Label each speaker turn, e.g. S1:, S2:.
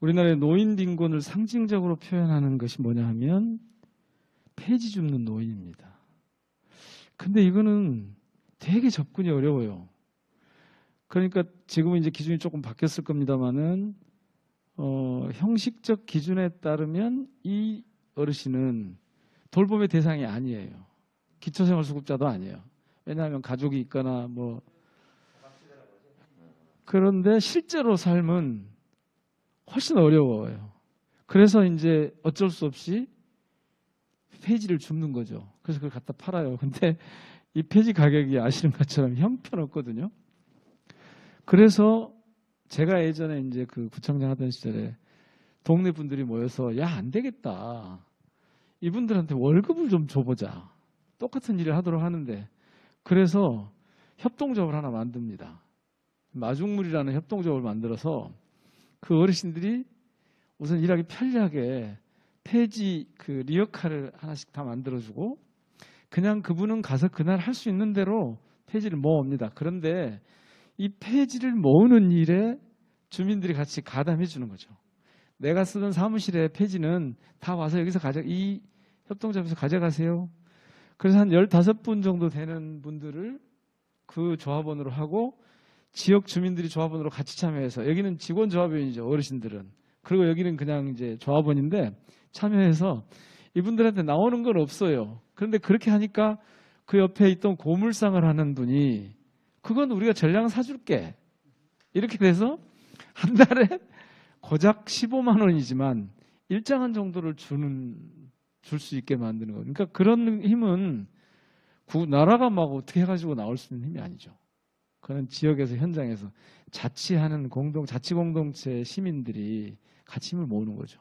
S1: 우리나라의 노인 빈곤을 상징적으로 표현하는 것이 뭐냐 하면 폐지 줍는 노인입니다. 근데 이거는 되게 접근이 어려워요. 그러니까 지금은 이제 기준이 조금 바뀌었을 겁니다만은 어, 형식적 기준에 따르면 이 어르신은 돌봄의 대상이 아니에요. 기초생활수급자도 아니에요. 왜냐하면 가족이 있거나 뭐 그런데 실제로 삶은 훨씬 어려워요. 그래서 이제 어쩔 수 없이 폐지를 줍는 거죠. 그래서 그걸 갖다 팔아요. 근데 이 폐지 가격이 아시는 것처럼 형편없거든요. 그래서 제가 예전에 이제 그 구청장 하던 시절에 동네 분들이 모여서 야 안 되겠다. 이분들한테 월급을 좀 줘보자. 똑같은 일을 하도록 하는데 그래서 협동조합을 하나 만듭니다. 마중물이라는 협동조합을 만들어서 그 어르신들이 우선 일하기 편리하게 폐지 그 리어카를 하나씩 다 만들어주고 그냥 그분은 가서 그날 할 수 있는 대로 폐지를 모읍니다. 그런데 이 폐지를 모으는 일에 주민들이 같이 가담해 주는 거죠. 내가 쓰던 사무실의 폐지는 다 와서 여기서 가져 이 협동조합에서 가져가세요. 그래서 한 15분 정도 되는 분들을 그 조합원으로 하고 지역 주민들이 조합원으로 같이 참여해서 여기는 직원 조합원이죠 어르신들은. 그리고 여기는 그냥 이제 조합원인데 참여해서 이분들한테 나오는 건 없어요. 그런데 그렇게 하니까 그 옆에 있던 고물상을 하는 분이 그건 우리가 전량 사줄게. 이렇게 돼서 한 달에 고작 15만 원이지만 일정한 정도를 주는 줄 수 있게 만드는 거 그러니까 그런 힘은 구 나라가 막 어떻게 해가지고 나올 수 있는 힘이 아니죠. 그는 지역에서 현장에서 자치하는 공동 자치 공동체 시민들이 같이 힘을 모으는 거죠.